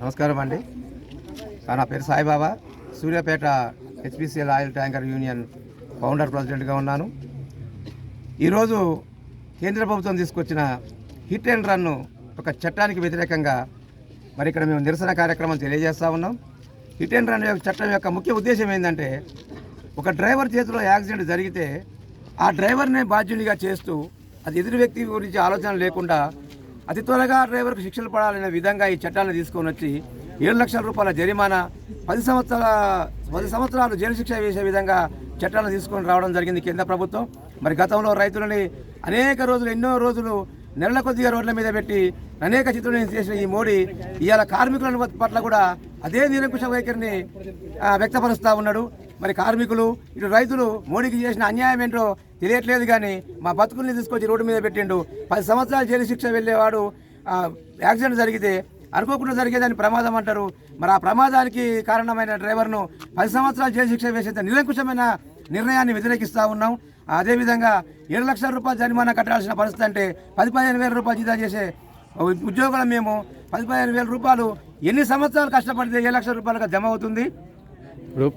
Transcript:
నమస్కారం అండి. నా పేరు Saibaba. Suryapet HPCL oil tanker union founder ప్రెసిడెంట్గా ఉన్నాను. ఈరోజు కేంద్ర ప్రభుత్వం తీసుకొచ్చిన హిట్ అండ్ రన్ ఒక చట్టానికి వ్యతిరేకంగా మరి ఇక్కడ మేము నిరసన కార్యక్రమం తెలియజేస్తూ ఉన్నాం. హిట్ అండ్ రన్ యొక్క చట్టం యొక్క ముఖ్య ఉద్దేశం ఏంటంటే ఒక డ్రైవర్ చేతిలో యాక్సిడెంట్ జరిగితే ఆ డ్రైవర్నే బాధ్యునిగా చేస్తూ అది ఎదురు వ్యక్తి గురించి ఆలోచన లేకుండా అతి త్వరగా డ్రైవర్కు శిక్షలు పడాలనే విధంగా ఈ చట్టాన్ని తీసుకొని వచ్చి ఏడు లక్షల రూపాయల జరిమానా పది సంవత్సరాల పది సంవత్సరాలు జైలు శిక్ష వేసే విధంగా చట్టాలను తీసుకొని రావడం జరిగింది కేంద్ర ప్రభుత్వం. మరి గతంలో రైతులని అనేక రోజులు ఎన్నో రోజులు నెలల కొద్దిగా రోడ్ల మీద పెట్టి అనేక చిత్రం చేసిన ఈ మోడీ ఇవాళ కార్మికుల పట్ల కూడా అదే నిరంకుశ వైఖరిని వ్యక్తపరుస్తూ ఉన్నాడు. మరి కార్మికులు ఇటు రైతులు మోడీకి చేసిన అన్యాయం ఏంటో తెలియట్లేదు కానీ మా బతుకుల్ని తీసుకొచ్చి రోడ్డు మీద పెట్టిండు. పది సంవత్సరాలు జైలు శిక్ష వెళ్ళేవాడు యాక్సిడెంట్ జరిగితే అనుకోకుండా జరిగేదాన్ని ప్రమాదం అంటారు. మరి ఆ ప్రమాదానికి కారణమైన డ్రైవర్ను పది సంవత్సరాలు జైలు శిక్ష వేసేంత నిరంకుశమైన నిర్ణయాన్ని వ్యతిరేకిస్తూ ఉన్నాం. అదేవిధంగా ఏడు లక్షల రూపాయలు జరిమానా కట్టాల్సిన పరిస్థితి అంటే పది పదిహేను వేల రూపాయలు జీతం చేసే ఉద్యోగులు మేము పది పదిహేను వేల రూపాయలు ఎన్ని సంవత్సరాలు కష్టపడితే ఏ లక్షల రూపాయలుగా జమ అవుతుంది? ఇప్పుడు